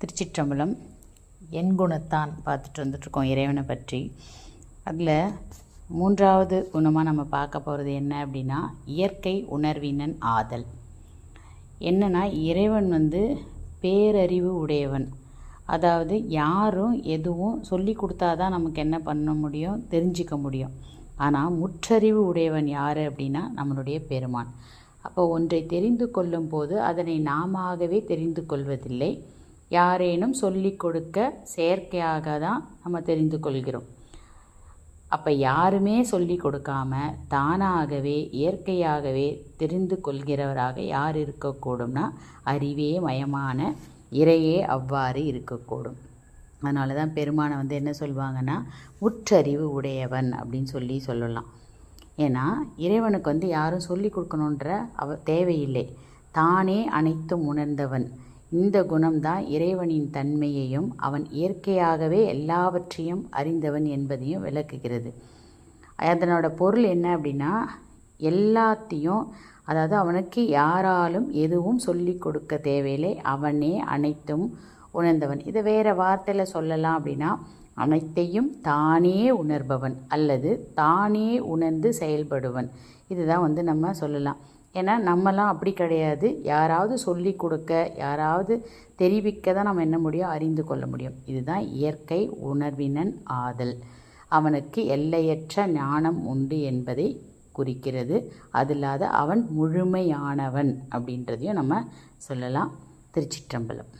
திருச்சிற்றம்பலம் என் குணத்தான் பார்த்துட்டு வந்துட்ருக்கோம் இறைவனை பற்றி. அதில் மூன்றாவது குணமாக நம்ம பார்க்க போகிறது என்ன அப்படின்னா இயற்கை உணர்வினன் ஆதல். என்னென்னா இறைவன் வந்து பேரறிவு உடையவன். அதாவது யாரும் எதுவும் சொல்லி கொடுத்தாதான் நமக்கு என்ன பண்ண முடியும் தெரிஞ்சிக்க முடியும். ஆனால் முற்றறிவு உடையவன் யார் அப்படின்னா நம்மளுடைய பெருமான். அப்போ ஒன்றை தெரிந்து கொள்ளும் போது அதனை நாமாகவே தெரிந்து கொள்வதில்லை. யாரேனும் சொல்லி கொடுக்க செயற்கையாக தான் நம்ம தெரிந்து கொள்கிறோம். அப்போ யாருமே சொல்லி கொடுக்காம தானாகவே இயற்கையாகவே தெரிந்து கொள்கிறவராக யார் இருக்கக்கூடும்னா அறிவே மயமான இறையே அவ்வாறு இருக்கக்கூடும். அதனால தான் பெருமானை வந்து என்ன சொல்லுவாங்கன்னா உற்றறிவு உடையவன் அப்படின்னு சொல்லி சொல்லலாம். ஏன்னா இறைவனுக்கு வந்து யாரும் சொல்லி கொடுக்கணுன்ற அவ தேவையில்லை. தானே அனைத்தும் உணர்ந்தவன். இந்த குணம்தான் இறைவனின் தன்மையையும் அவன் இயற்கையாகவே எல்லாவற்றையும் அறிந்தவன் என்பதையும் விளக்குகிறது. அதனோட பொருள் என்ன அப்படின்னா எல்லாத்தையும் அதாவது அவனுக்கு யாராலும் எதுவும் சொல்லி கொடுக்க தேவையில்லை. அவனே அனைத்தும் உணர்ந்தவன். இதை வேறு வார்த்தையில் சொல்லலாம் அப்படின்னா அனைத்தையும் தானே உணர்பவன் அல்லது தானே உணர்ந்து செயல்படுவன். இதுதான் வந்து நம்ம சொல்லலாம். ஏன்னா நம்மலாம் அப்படி கிடையாது. யாராவது சொல்லி கொடுக்க யாராவது தெரிவிக்க தான் நம்ம என்ன முடியும்? அறிந்து கொள்ள முடியும். இதுதான் இயற்கை உணர்வினன் ஆதல். அவனுக்கு எல்லையற்ற ஞானம் உண்டு என்பதை குறிக்கிறது. அது இல்லாத அவன் முழுமையானவன் அப்படின்றதையும் நம்ம சொல்லலாம். திருச்சிற்றம்பலம்.